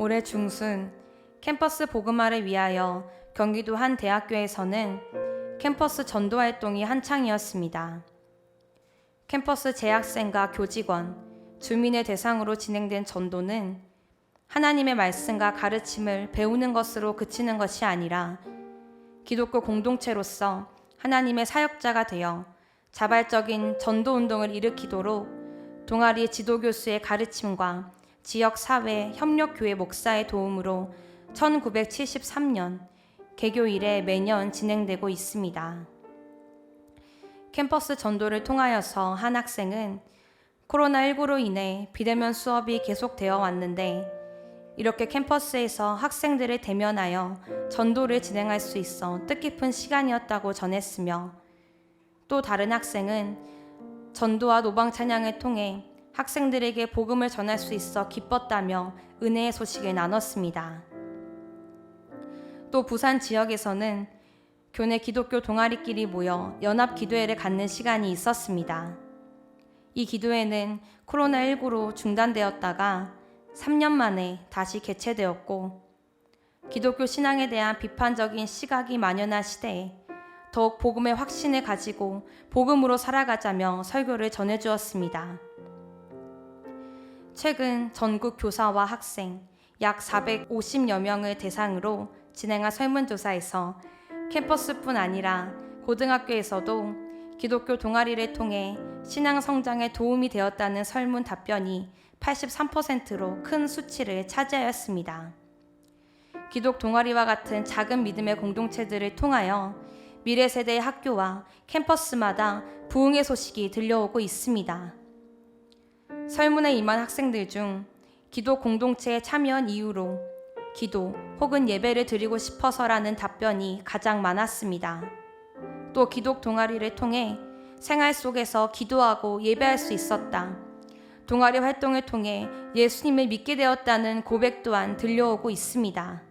올해 중순 캠퍼스 복음화를 위하여 경기도 한 대학교에서는 캠퍼스 전도 활동이 한창이었습니다. 캠퍼스 재학생과 교직원, 주민의 대상으로 진행된 전도는 하나님의 말씀과 가르침을 배우는 것으로 그치는 것이 아니라 기독교 공동체로서 하나님의 사역자가 되어 자발적인 전도 운동을 일으키도록 동아리 지도교수의 가르침과 지역 사회 협력 교회 목사의 도움으로 1973년 개교 이래 매년 진행되고 있습니다. 캠퍼스 전도를 통하여서 한 학생은 코로나19로 인해 비대면 수업이 계속되어 왔는데 이렇게 캠퍼스에서 학생들을 대면하여 전도를 진행할 수 있어 뜻깊은 시간이었다고 전했으며 또 다른 학생은 전도와 노방 찬양을 통해 학생들에게 복음을 전할 수 있어 기뻤다며 은혜의 소식을 나눴습니다. 또 부산 지역에서는 교내 기독교 동아리끼리 모여 연합 기도회를 갖는 시간이 있었습니다. 이 기도회는 코로나19로 중단되었다가 3년 만에 다시 개최되었고 기독교 신앙에 대한 비판적인 시각이 만연한 시대에 더욱 복음의 확신을 가지고 복음으로 살아가자며 설교를 전해주었습니다. 최근 전국 교사와 학생 약 450여 명을 대상으로 진행한 설문조사에서 캠퍼스뿐 아니라 고등학교에서도 기독교 동아리를 통해 신앙 성장에 도움이 되었다는 설문 답변이 83%로 큰 수치를 차지하였습니다. 기독 동아리와 같은 작은 믿음의 공동체들을 통하여 미래 세대의 학교와 캠퍼스마다 부흥의 소식이 들려오고 있습니다. 설문에 임한 학생들 중 기도 공동체에 참여한 이유로 기도 혹은 예배를 드리고 싶어서라는 답변이 가장 많았습니다. 또 기독 동아리를 통해 생활 속에서 기도하고 예배할 수 있었다. 동아리 활동을 통해 예수님을 믿게 되었다는 고백 또한 들려오고 있습니다.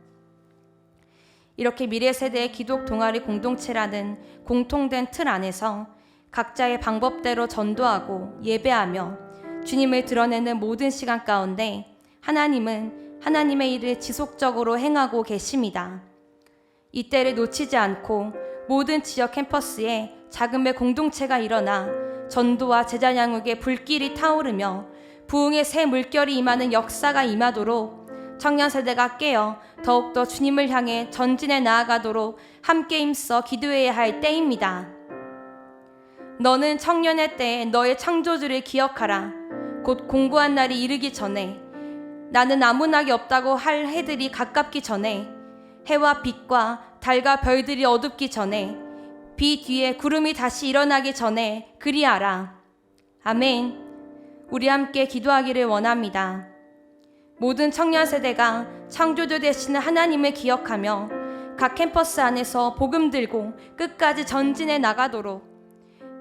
이렇게 미래 세대의 기독 동아리 공동체라는 공통된 틀 안에서 각자의 방법대로 전도하고 예배하며 주님을 드러내는 모든 시간 가운데 하나님은 하나님의 일을 지속적으로 행하고 계십니다. 이때를 놓치지 않고 모든 지역 캠퍼스에 작은배 공동체가 일어나 전도와 제자 양육의 불길이 타오르며 부흥의 새 물결이 임하는 역사가 임하도록 청년 세대가 깨어 더욱더 주님을 향해 전진해 나아가도록 함께 힘써 기도해야 할 때입니다. 너는 청년의 때에 너의 창조주를 기억하라. 곧 공부한 날이 이르기 전에 나는 아무 낙이 없다고 할 해들이 가깝기 전에 해와 빛과 달과 별들이 어둡기 전에 비 뒤에 구름이 다시 일어나기 전에 그리하라. 아멘. 우리 함께 기도하기를 원합니다. 모든 청년 세대가 창조주 되시는 하나님을 기억하며 각 캠퍼스 안에서 복음 들고 끝까지 전진해 나가도록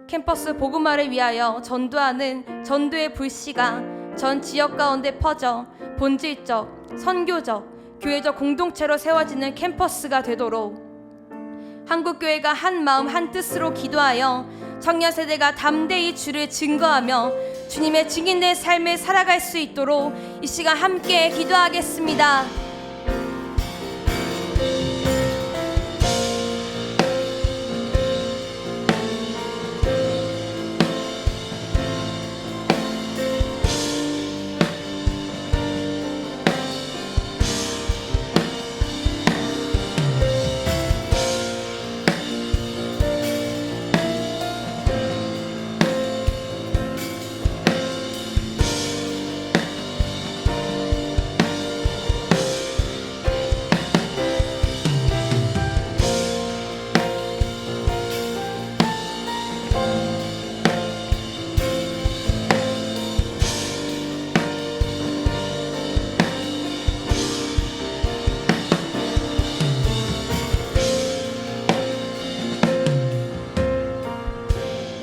캠퍼스 복음화를 위하여 전도하는 전도의 불씨가 전 지역 가운데 퍼져 본질적, 선교적, 교회적 공동체로 세워지는 캠퍼스가 되도록 한국교회가 한 마음 한 뜻으로 기도하여 청년 세대가 담대히 주를 증거하며 주님의 증인된 삶을 살아갈 수 있도록 이 시간 함께 기도하겠습니다.